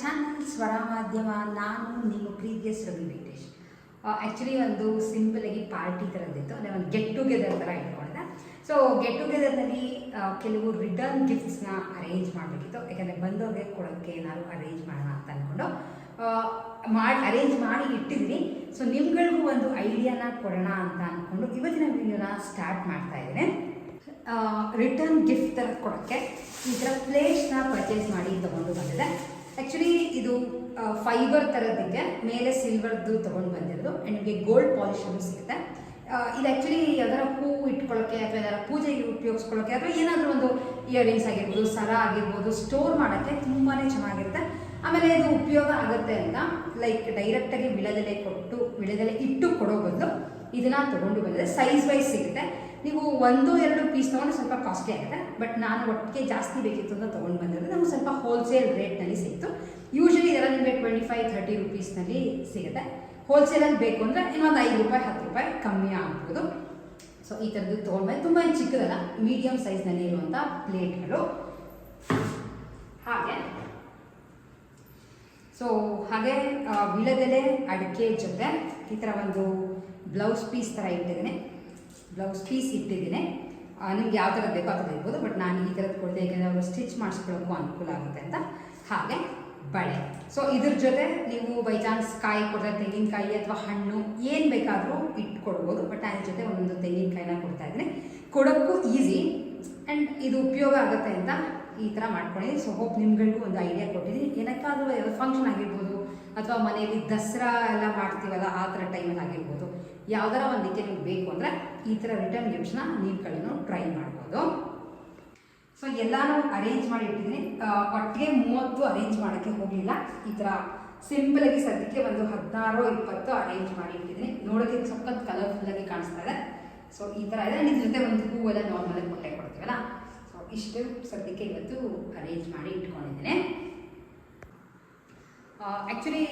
Channel ಸ್ವರ ಮಾಧ್ಯಮ ನಾನು ನಿಮ್ಮ ಪ್ರೀತಿಯ ರವಿ ವೆಂಕಟೇಶ್. ಆ್ಯಕ್ಚುಲಿ ಒಂದು ಸಿಂಪಲ್ ಆಗಿ ಪಾರ್ಟಿ ಥರದ್ದಿತ್ತು ಅಂದರೆ ಒಂದು ಗೆಟ್ ಟುಗೆದರ್ ಥರ ಇಟ್ಕೊಂಡೆ ಸೊ ಗೆಟ್ ಟುಗೆದರ್ನಲ್ಲಿ ಕೆಲವು ರಿಟರ್ನ್ ಗಿಫ್ಟ್ಸ್ನ ಅರೇಂಜ್ ಮಾಡಬೇಕಿತ್ತು. ಯಾಕಂದರೆ ಬಂದವ್ರಿಗೆ ಕೊಡೋಕ್ಕೆ ಏನಾದ್ರು ಅರೇಂಜ್ ಮಾಡೋಣ ಅಂತ ಅಂದ್ಕೊಂಡು ಮಾಡಿ ಅರೇಂಜ್ ಮಾಡಿ ಇಟ್ಟಿದ್ದೀನಿ. ಸೊ ನಿಮ್ಗಳಿಗೂ ಒಂದು ಐಡಿಯಾನ ಕೊಡೋಣ ಅಂತ ಅಂದ್ಕೊಂಡು ಇವತ್ತಿನ ವಿಡಿಯೋನ ಸ್ಟಾರ್ಟ್ ಮಾಡ್ತಾ ಇದ್ದೀನಿ. ರಿಟರ್ನ್ ಗಿಫ್ಟ್ ಥರ ಕೊಡೋಕ್ಕೆ ಈ ಥರ ಪ್ಲೇಸ್ನ ಪರ್ಚೇಸ್ ಮಾಡಿ ತೊಗೊಂಡು ಬಂದಿದೆ ಆ್ಯಕ್ಚುಲಿ ಇದು ಫೈಬರ್ ಥರದ್ದಿದೆ ಮೇಲೆ ಸಿಲ್ವರ್ದು ತೊಗೊಂಡು ಬಂದಿರೋದು. ಆ್ಯಂಡ್ ನಿಮಗೆ ಗೋಲ್ಡ್ ಪಾಲಿಶನ್ನು ಸಿಗುತ್ತೆ. ಇದು ಆ್ಯಕ್ಚುಲಿ ಯಾವ್ದಾರ ಹೂ ಇಟ್ಕೊಳ್ಳೋಕ್ಕೆ ಅಥವಾ ಯಾವ್ದಾರ ಪೂಜೆಗೆ ಉಪಯೋಗಿಸ್ಕೊಳ್ಳೋಕ್ಕೆ ಅಥವಾ ಏನಾದರೂ ಒಂದು ಇಯರಿಂಗ್ಸ್ ಆಗಿರ್ಬೋದು, ಸರ ಆಗಿರ್ಬೋದು ಸ್ಟೋರ್ ಮಾಡೋಕ್ಕೆ ತುಂಬಾ ಚೆನ್ನಾಗಿರುತ್ತೆ. ಆಮೇಲೆ ಇದು ಉಪಯೋಗ ಆಗುತ್ತೆ ಅಂತ ಲೈಕ್ ಡೈರೆಕ್ಟಾಗಿ ವಿಳೆದೆಲೆ ಕೊಟ್ಟು ವಿಳೆದೆಲೆ ಇಟ್ಟು ಕೊಡೋ ಬದಲು ಇದನ್ನ ತೊಗೊಂಡು ಬಂದಿದೆ ಸೈಜ್ ವೈಸ್ ಸಿಗುತ್ತೆ. ನೀವು ಒಂದು, ಎರಡು ಪೀಸ್ ತೊಗೊಂಡು ಸ್ವಲ್ಪ ಕಾಸ್ಟ್ಲಿ ಆಗುತ್ತೆ. ಬಟ್ ನಾನು ಒಟ್ಟಿಗೆ ಜಾಸ್ತಿ ಬೇಕಿತ್ತು ಅಂತ ತೊಗೊಂಡು ಬಂದಿರೋದು ನಮ್ಗೆ ಸ್ವಲ್ಪ ಹೋಲ್ಸೇಲ್ ರೇಟ್ನಲ್ಲಿ ಸಿಕ್ತು. ಯೂಶಲಿ ಇದೆಲ್ಲ ನಿಮಗೆ ಟ್ವೆಂಟಿ ಫೈವ್ ಥರ್ಟಿ ರುಪೀಸ್ನಲ್ಲಿ ಸಿಗುತ್ತೆ. ಹೋಲ್ಸೇಲಲ್ಲಿ ಬೇಕು ಅಂದರೆ ಇನ್ನೊಂದು ಐದು ರೂಪಾಯಿ, ಹತ್ತು ರೂಪಾಯಿ ಕಮ್ಮಿ ಆಗ್ಬೋದು. ಸೊ ಈ ಥರದ್ದು ತೊಗೊಂಡ್ಬಂದು ತುಂಬ ಚಿಕ್ಕದಲ್ಲ ಮೀಡಿಯಮ್ ಸೈಜ್ನಲ್ಲಿ ಇರುವಂಥ ಪ್ಲೇಟ್ಗಳು ಹಾಗೆ ಸೊ ಹಾಗೆ ಆ, ವೀಳ್ಯದೆಲೆ ಅಡಿಕೆ ಜೊತೆ ಈ ಥರ ಒಂದು ಬ್ಲೌಸ್ ಪೀಸ್ ಥರ ಇಟ್ಟಿದ್ದೀನಿ. ಬ್ಲೌಸ್ ಪೀಸ್ ಇಟ್ಟಿದ್ದೀನಿ. ನಿಮ್ಗೆ ಯಾವ ಥರದ್ದು ಬೇಕೋ ಆ ಇರ್ಬೋದು ಬಟ್ ನಾನು ಈ ಥರದ್ದು ಕೊಡ್ದೆ ಯಾಕೆಂದರೆ ಅವರು ಸ್ಟಿಚ್ ಮಾಡಿಸ್ಕೊಳ್ಳೋಕ್ಕೂ ಅನುಕೂಲ ಆಗುತ್ತೆ ಅಂತ. ಹಾಗೆ ಬಳೆ. ಸೊ ಇದ್ರ ಜೊತೆ ನೀವು ಬೈ ಚಾನ್ಸ್ ಕಾಯಿ ಕೊಟ್ಟರೆ ತೆಂಗಿನಕಾಯಿ ಅಥವಾ ಹಣ್ಣು ಏನು ಬೇಕಾದರೂ ಇಟ್ಕೊಡ್ಬೋದು ಬಟ್ ಅದ್ರ ಜೊತೆ ಒಂದೊಂದು ತೆಂಗಿನಕಾಯಿನ ಕೊಡ್ತಾ ಇದ್ದೀನಿ. ಕೊಡೋಕ್ಕೂ ಈಸಿ ಆ್ಯಂಡ್ ಇದು ಉಪಯೋಗ ಆಗುತ್ತೆ ಅಂತ ಈ ಥರ ಮಾಡ್ಕೊಂಡಿದ್ದೀನಿ ಸೊ ಹೋಪ್ ನಿಮ್ಗಳಿಗೂ ಒಂದು ಐಡಿಯಾ ಕೊಟ್ಟಿದ್ದೀನಿ. ಏನಕ್ಕಾದರೂ ಯಾವ್ದು ಫಂಕ್ಷನ್ ಆಗಿರ್ಬೋದು ಅಥವಾ ಮನೆಯಲ್ಲಿ ದಸರಾ ಎಲ್ಲ ಮಾಡ್ತೀವಲ್ಲ, ಆ ಥರ ಟೈಮಲ್ಲಿ ಆಗಿರ್ಬೋದು. ಯಾವ್ದಾರ ಒಂದಕ್ಕೆ ನಿಮ್ಗೆ ಬೇಕು ಅಂದರೆ ಈ ಥರ ರಿಟರ್ನ್ ಗಿಫ್ಟ್ಸ್ನ ನೀವು ಕಡೆನೂ ಟ್ರೈ ಮಾಡ್ಬೋದು. ಸೊ ಎಲ್ಲಾನು ಅರೇಂಜ್ ಮಾಡಿ ಇಟ್ಟಿದ್ದೀನಿ. ಒಟ್ಟಿಗೆ ಮೂವತ್ತು ಅರೇಂಜ್ ಮಾಡೋಕ್ಕೆ ಹೋಗಲಿಲ್ಲ. ಈ ಥರ ಸಿಂಪಲ್ ಆಗಿ ಸದ್ಯಕ್ಕೆ ಒಂದು ಹದಿನಾರು, ಇಪ್ಪತ್ತು ಅರೇಂಜ್ ಮಾಡಿ ಇಟ್ಟಿದ್ದೀನಿ. ನೋಡೋಕ್ಕೆ ಸಖತ್ ಕಲರ್ಫುಲ್ ಆಗಿ ಕಾಣಿಸ್ತಾ ಇದೆ. ಸೊ ಈ ಥರ ಇದೆ. ನಿಮ್ಮ ಜೊತೆ ಒಂದು ಹೂವೆಲ್ಲ ನಾರ್ಮಲಾಗಿ ಕೊಟ್ಟೆ ಕೊಡ್ತೀವಲ್ಲ ಇಷ್ಟು ಸದ್ಯಕ್ಕೆ ಇವತ್ತು ಅರೇಂಜ್ ಮಾಡಿ ಇಟ್ಕೊಂಡಿದ್ದೀನಿ. ಆ್ಯಕ್ಚುಲಿ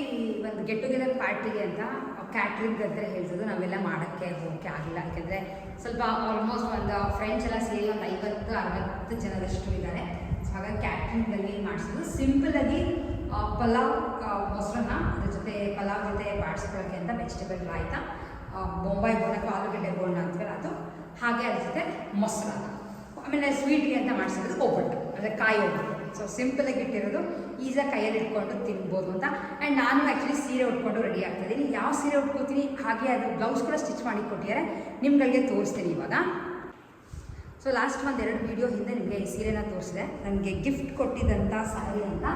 ಒಂದು ಗೆಟ್ ಟುಗೆದರ್ ಪಾರ್ಟಿಗೆ ಅಂತ ಕ್ಯಾಟ್ರಿಂಗ್ ಅಂತ ಹೇಳ್ತಿದ್ದು ನಾವೆಲ್ಲ ಮಾಡೋಕ್ಕೆ ಹೋಗೋಕ್ಕೆ ಆಗಿಲ್ಲ. ಯಾಕೆಂದರೆ ಸ್ವಲ್ಪ ಆಲ್ಮೋಸ್ಟ್ ಒಂದು ಫ್ರೆಂಡ್ಸ್ ಎಲ್ಲ ಸೇರಿ ಒಂದು ಐವತ್ತು, ಅರವತ್ತು ಜನದಷ್ಟು ಇದ್ದಾರೆ. ಸೊ ಹಾಗಾಗಿ ಕ್ಯಾಟ್ರಿಂಗ್ನಲ್ಲಿ ಮಾಡಿಸೋದು ಸಿಂಪಲಾಗಿ ಪಲಾವ್ ಮೊಸರನ್ನ, ಅದ್ರ ಜೊತೆ ಪಲಾವ್ ಜೊತೆ ಬಾಡಿಸ್ಕೊಳ್ಳೋಕ್ಕೆ ಅಂತ ವೆಜಿಟೇಬಲ್ ರಾಯ್ತಾ ಬೊಂಬಾಯಿ ಬೋನಕ್ಕೆ ಆಲೂಗಡ್ಡೆ ಬೋಂಡ ಅಂತೀವಲ್ಲ ಅದು? ಹಾಗೆ ಅದ್ರ ಜೊತೆ ಮೊಸರನ್ನ. ಆಮೇಲೆ ಸ್ವೀಟ್ಗೆ ಅಂತ ಮಾಡಿಸಿರೋದು ಒಬ್ಬಟ್ಟು, ಅಂದರೆ ಕಾಯಿ ಒಬ್ಬಟ್ಟು. ಸೊ ಸಿಂಪಲಾಗಿ ಇಟ್ಟಿರೋದು ಈಸಾಗಿ ಕೈಯಲ್ಲಿ ಇಟ್ಕೊಂಡು ತಿನ್ಬೋದು ಅಂತ. ಆ್ಯಂಡ್ ನಾನು ಆ್ಯಕ್ಚುಲಿ ಸೀರೆ ಉಟ್ಕೊಂಡು ರೆಡಿ ಆಗ್ತಾಯಿದ್ದೀನಿ ಯಾವ ಸೀರೆ ಉಟ್ಕೋತೀನಿ? ಹಾಗೆ ಅದು ಬ್ಲೌಸ್ ಕೂಡ ಸ್ಟಿಚ್ ಮಾಡಿ ಕೊಟ್ಟಿದ್ದಾರೆ. ನಿಮ್ಗಳಿಗೆ ತೋರಿಸ್ತೀನಿ ಇವಾಗ. ಸೊ ಲಾಸ್ಟ್ ಒಂದು ಎರಡು ವೀಡಿಯೋ ಹಿಂದೆ ನಿಮಗೆ ಈ ಸೀರೆನ ತೋರಿಸಿದೆ. ನನಗೆ ಗಿಫ್ಟ್ ಕೊಟ್ಟಿದ್ದಂಥ ಸಾರಿ ಅಂತ.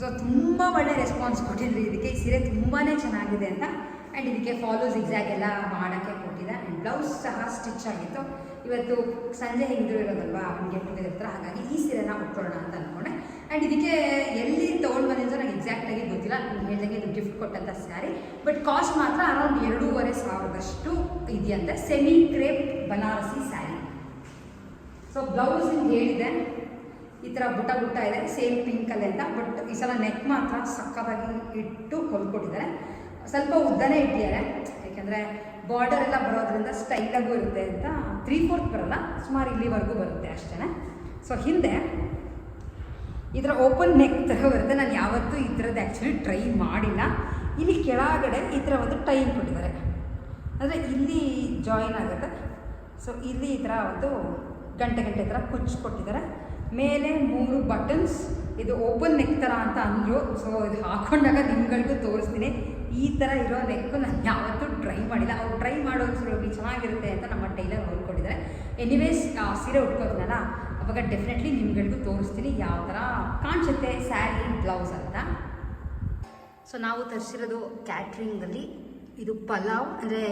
ಸೊ ತುಂಬ ಒಳ್ಳೆ ರೆಸ್ಪಾನ್ಸ್ ಕೊಟ್ಟಿದ್ರಿ. ಇದಕ್ಕೆ ಈ ಸೀರೆ ತುಂಬಾ ಚೆನ್ನಾಗಿದೆ ಅಂತ. ಆ್ಯಂಡ್ ಇದಕ್ಕೆ ಫಾಲೋಸ್ ಎಕ್ಸಾಕ್ಟ್ ಎಲ್ಲ ಮಾಡೋಕ್ಕೆ ಕೊಟ್ಟಿದೆ. ಆ್ಯಂಡ್ ಬ್ಲೌಸ್ ಸಹ ಸ್ಟಿಚ್ ಆಗಿತ್ತು. ಇವತ್ತು ಸಂಜೆ ಹೆಂಗಿದ್ರು ಇರೋದಲ್ವಾ? ಅವ್ನಿಗೆ ಹತ್ರ ಹಾಗಾಗಿ ಈ ಸೀರೆನ ಉಟ್ಕೊಳ್ಳೋಣ ಅಂತ ಅಂದ್ಕೊಂಡೆ ಆ್ಯಂಡ್ ಇದಕ್ಕೆ ಎಲ್ಲಿ ತೊಗೊಂಡು ಬಂದಿದ್ದು ನನಗೆ ಎಕ್ಸಾಕ್ಟಾಗಿ ಗೊತ್ತಿಲ್ಲ. ನೀವು ಹೇಳ್ದಂಗೆ ಇದು ಗಿಫ್ಟ್ ಕೊಟ್ಟಂಥ ಸ್ಯಾರಿ ಬಟ್ ಕಾಸ್ಟ್ ಮಾತ್ರ ಅರೌಂಡ್ ಎರಡೂವರೆ ಸಾವಿರದಷ್ಟು ಇದೆಯಂತೆ. Semi crepe Banarasi sari so blouse ಹೇಳಿದೆ. ಈ ಥರ ಬುಟ್ಟ ಬುಟ್ಟ ಇದೆ. ಸೇಮ್ ಪಿಂಕಲ್ಲಿ ಅಂತ. ಬಟ್ ಈ ಸಲ ನೆಕ್ ಮಾತ್ರ ಸಕ್ಕತ್ತಾಗಿ ಇಟ್ಟು ಹೊಲ್ಕೊಟ್ಟಿದ್ದಾರೆ. ಸ್ವಲ್ಪ ಉದ್ದನೇ ಇಟ್ಟಿದ್ದಾರೆ. ಯಾಕೆಂದರೆ ಬಾರ್ಡರ್ ಎಲ್ಲ ಬರೋದ್ರಿಂದ ಸ್ಟೈಲಾಗೂ ಇರುತ್ತೆ ಅಂತ ತ್ರೀ ಫೋರ್ತ್ ಬರಲ್ಲ, ಸುಮಾರು ಇಲ್ಲಿವರೆಗೂ ಬರುತ್ತೆ ಅಷ್ಟೇ ಸೊ ಹಿಂದೆ ಇದರ ಓಪನ್ ನೆಕ್ ಥರ ಬರುತ್ತೆ. ನಾನು ಯಾವತ್ತೂ ಈ ಥರದ್ದು ಆ್ಯಕ್ಚುಲಿ ಟ್ರೈ ಮಾಡಿಲ್ಲ. ಇಲ್ಲಿ ಕೆಳಗಡೆ ಈ ಥರ ಒಂದು ಟೈಮ್ ಕೊಟ್ಟಿದ್ದಾರೆ. ಅಂದರೆ ಇಲ್ಲಿ ಜಾಯಿನ್ ಆಗುತ್ತೆ. ಸೊ ಇಲ್ಲಿ ಈ ಥರ ಒಂದು ಗಂಟೆ ಗಂಟೆ ಥರ ಕುಚ್ಚು ಕೊಟ್ಟಿದ್ದಾರೆ. ಮೇಲೆ ಮೂರು ಬಟನ್ಸ್ ಇದು ಓಪನ್ ನೆಕ್ ಥರ ಅಂತ ಅಂದರು. ಸೊ ಇದು ಹಾಕೊಂಡಾಗ ನಿಮ್ಗಳಿಗೂ ತೋರಿಸ್ತೀನಿ. ಈ ಥರ ಇರೋ ನೆಕ್ಕು ನಾನು ಯಾವತ್ತೂ ಅವ್ರು ಟ್ರೈ ಮಾಡೋದು ಸೀರೆ ಚೆನ್ನಾಗಿರುತ್ತೆ ಅಂತ ನಮ್ಮ ಟೈಲರ್ ಹೊಲ್ಕೊಂಡಿದ್ದಾರೆ ಎನಿವೇಸ್ ಸೀರೆ ಉಟ್ಕೋತೀನಲ್ಲ, ಅವಾಗ ಡೆಫಿನೆಟ್ಲಿ ನಿಮ್ಗಳಿಗೂ ತೋರಿಸ್ತೀನಿ ಯಾವ ಥರ ಕಾಣಿಸುತ್ತೆ ಸ್ಯಾರಿ ಬ್ಲೌಸ್ ಅಂತ. ಸೊ ನಾವು ತರಿಸಿರೋದು ಕ್ಯಾಟ್ರಿಂಗಲ್ಲಿ ಇದು ಪಲಾವ್, ಅಂದರೆ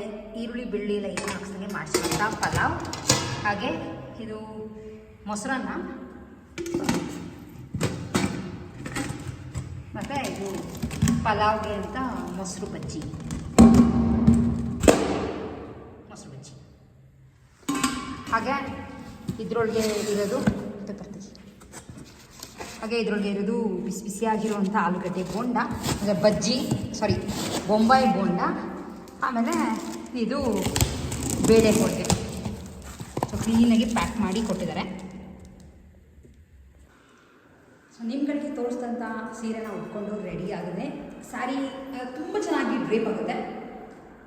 ಈರುಳ್ಳಿ, ಬೆಳ್ಳಿ ಎಲ್ಲ ಏನು ಹಾಕ್ಸಂಗೆ ಮಾಡಿಸಿರೋಂಥ ಪಲಾವ್. ಹಾಗೆ ಇದು ಮೊಸರನ್ನ. ಮತ್ತು ಇದು ಪಲಾವ್ಗೆ ಅಂತ ಮೊಸರು ಬಜ್ಜಿ. ಮೊಸರು ಹಾಗೆ ಇದರೊಳಗೆ ಇರೋದು ಬರ್ತೀವಿ ಹಾಗೆ ಇದರೊಳಗೆ ಇರೋದು ಬಿಸಿ ಬಿಸಿಯಾಗಿರುವಂಥ ಆಲೂಗಡ್ಡೆ ಬೋಂಡ ಅಂದರೆ ಬಜ್ಜಿ ಸಾರಿ ಬೊಂಬಾಯಿ ಬೋಂಡ, ಆಮೇಲೆ ಇದು ಬೇಳೆ ಹೋಳಿಗೆ ಸೊ ಕ್ಲೀನಾಗಿ ಪ್ಯಾಕ್ ಮಾಡಿ ಕೊಟ್ಟಿದ್ದಾರೆ. ಸೊ ನಿಮ್ಮ ಕಡೆಗೆ ತೋರಿಸಿದಂಥ ಸೀರೆನ ಉಟ್ಕೊಂಡು ರೆಡಿ ಆಗಿದೆ. ಸ್ಯಾರಿ ತುಂಬ ಚೆನ್ನಾಗಿ ಡ್ರೇಪ್ ಆಗುತ್ತೆ.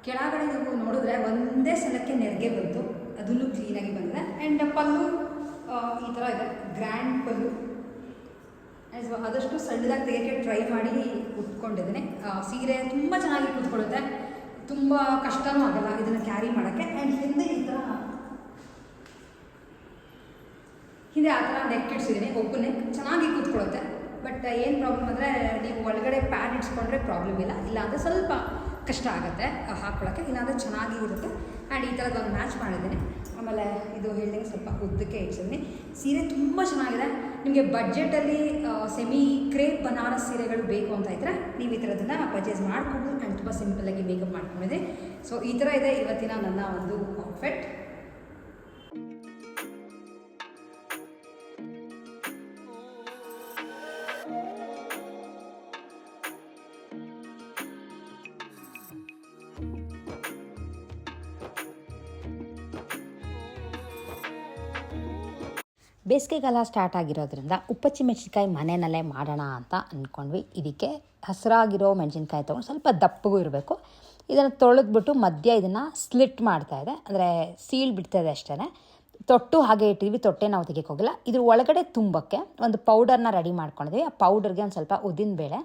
ಕೆಳಗಡೆ ನೀವು ನೋಡಿದ್ರೆ ಒಂದೇ ಸಲಕ್ಕೆ ನೆರಿಗೆ ಬಂತು. ಅದನ್ನು ಕ್ಲೀನಾಗಿ ಬಂದಿದೆ. ಆ್ಯಂಡ್ ಪಲ್ಲು ಈ ಥರ ಇದೆ. ಗ್ರ್ಯಾಂಡ್ ಪಲ್ಲು. ಆ್ಯಸ್ ಆದಷ್ಟು ಸಣ್ಣದಾಗಿ ತೆಗೆಯೋಕ್ಕೆ ಟ್ರೈ ಮಾಡಿ ಉಟ್ಕೊಂಡಿದ್ದೀನಿ. ಆ, ಸೀರೆ ತುಂಬ ಚೆನ್ನಾಗಿ ಕೂತ್ಕೊಳ್ಳುತ್ತೆ. ತುಂಬ ಕಷ್ಟನೂ ಆಗಲ್ಲ ಇದನ್ನು ಕ್ಯಾರಿ ಮಾಡೋಕ್ಕೆ. ಆ್ಯಂಡ್ ಹಿಂದೆ ಈ ಥರ ಹಿಂದೆ ಆ ಥರ ನೆಕ್ ಇಡ್ಸಿದ್ದೀನಿ ಒಬ್ಬ ನೆಕ್ ಚೆನ್ನಾಗಿ ಕೂತ್ಕೊಳ್ಳುತ್ತೆ. ಬಟ್ ಏನು ಪ್ರಾಬ್ಲಮ್ ಅಂದರೆ ನೀವು ಒಳಗಡೆ ಪ್ಯಾಡ್ ಇಡ್ಸ್ಕೊಂಡ್ರೆ ಪ್ರಾಬ್ಲಮ್ ಇಲ್ಲ. ಇಲ್ಲಾಂದರೆ ಸ್ವಲ್ಪ ಕಷ್ಟ ಆಗುತ್ತೆ ಹಾಕ್ಕೊಳ್ಳೋಕ್ಕೆ ಇಲ್ಲಾಂದರೆ ಚೆನ್ನಾಗಿ ಇರುತ್ತೆ. ಆ್ಯಂಡ್ ಈ ಥರದ್ದು ಒಂದು ಮ್ಯಾಚ್ ಮಾಡಿದ್ದೀನಿ. ಆಮೇಲೆ ಇದು ಹೇಳ್ದಂಗೆ ಸ್ವಲ್ಪ ಉದ್ದಕ್ಕೆ ಹೆಚ್ಚಿದ್ದೀನಿ ಸೀರೆ ತುಂಬ ಚೆನ್ನಾಗಿದೆ. ನಿಮಗೆ ಬಡ್ಜೆಟಲ್ಲಿ ಸೆಮಿ ಕ್ರೇಪ್ ಬನಾರಸ್ ಸೀರೆಗಳು ಬೇಕು ಅಂತ ಇದ್ದರೆ ನೀವು ಈ ಥರದನ್ನು ಪರ್ಚೇಸ್ ಮಾಡ್ಕೊಂಡು ಆ್ಯಂಡ್ ತುಂಬ ಸಿಂಪಲ್ಲಾಗಿ ಮೇಕಪ್ ಮಾಡ್ಕೊಂಡಿದ್ದೆ ಸೊ ಈ ಥರ ಇದೆ ಇವತ್ತಿನ ನನ್ನ ಒಂದು ಔಟ್ಫಿಟ್ ಬೇಸಿಗೆಗಾಲ ಸ್ಟಾರ್ಟ್ ಆಗಿರೋದ್ರಿಂದ ಉಪ್ಪಚ್ಚಿ ಮೆಣಸಿನ್ಕಾಯಿ ಮನೆಯಲ್ಲೇ ಮಾಡೋಣ ಅಂತ ಅಂದ್ಕೊಂಡ್ವಿ ಇದಕ್ಕೆ ಹಸಿರಾಗಿರೋ ಮೆಣಸಿನ್ಕಾಯಿ ತೊಗೊಂಡು ಸ್ವಲ್ಪ ದಪ್ಪಗೂ ಇರಬೇಕು. ಇದನ್ನು ತೊಳೆದ್ಬಿಟ್ಟು ಮಧ್ಯ ಇದನ್ನು ಸ್ಲಿಟ್ ಮಾಡ್ತಾ ಇದೆ. ಅಂದರೆ ಸೀಳ್ ಬಿಡ್ತಾ ಇದೆ ಅಷ್ಟೇ ತೊಟ್ಟು ಹಾಗೆ ಇಟ್ಟಿದ್ವಿ, ತೊಟ್ಟೆ ನಾವು ತೆಗಿಯೋಕೆ ಹೋಗಲ್ಲ. ಇದ್ರ ಒಳಗಡೆ ತುಂಬಕ್ಕೆ ಒಂದು ಪೌಡರ್ನ ರೆಡಿ ಮಾಡ್ಕೊಂಡಿದ್ವಿ. ಆ ಪೌಡರ್ಗೆ ಒಂದು ಸ್ವಲ್ಪ ಉದ್ದಿನ ಬೇಳೆ,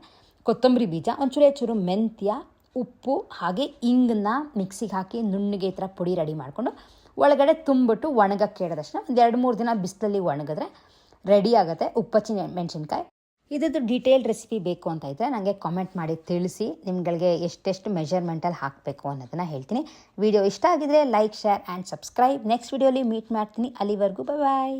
ಕೊತ್ತಂಬರಿ ಬೀಜ, ಒಂಚೂರು ಚೂರು ಮೆಂತ್ಯ ಉಪ್ಪು ಹಾಗೆ ಇಂಗನ್ನ ಮಿಕ್ಸಿಗೆ ಹಾಕಿ ನುಣ್ಣಗೆ ಈ ಥರ ಪುಡಿ ರೆಡಿ ಮಾಡಿಕೊಂಡು ಒಳಗಡೆ ತುಂಬಿಟ್ಟು ಒಣಗಕ್ಕೆ ಇಡೋದಷ್ಟೇ ಒಂದು ಎರಡು ಮೂರು ದಿನ ಬಿಸಿಲಲ್ಲಿ ಒಣಗಿದ್ರೆ ರೆಡಿ ಆಗುತ್ತೆ. ಉಪ್ಪಚ್ಚಿ ಮೆಣಸಿನ್ಕಾಯಿ. ಇದ್ರದ್ದು ಡೀಟೇಲ್ ರೆಸಿಪಿ ಬೇಕು ಅಂತ ಇದ್ದರೆ ನನಗೆ ಕಾಮೆಂಟ್ ಮಾಡಿ ತಿಳಿಸಿ, ನಿಮ್ಗಳಿಗೆ ಎಷ್ಟೆಷ್ಟು ಮೆಷರ್ಮೆಂಟಲ್ಲಿ ಹಾಕಬೇಕು ಅನ್ನೋದನ್ನು ಹೇಳ್ತೀನಿ. ವಿಡಿಯೋ ಇಷ್ಟ ಆಗಿದ್ರೆ like share and subscribe next ವಿಡಿಯೋಲಿ ಮೀಟ್ ಮಾಡ್ತೀನಿ. ಅಲ್ಲಿವರೆಗೂ ಬಾಯ್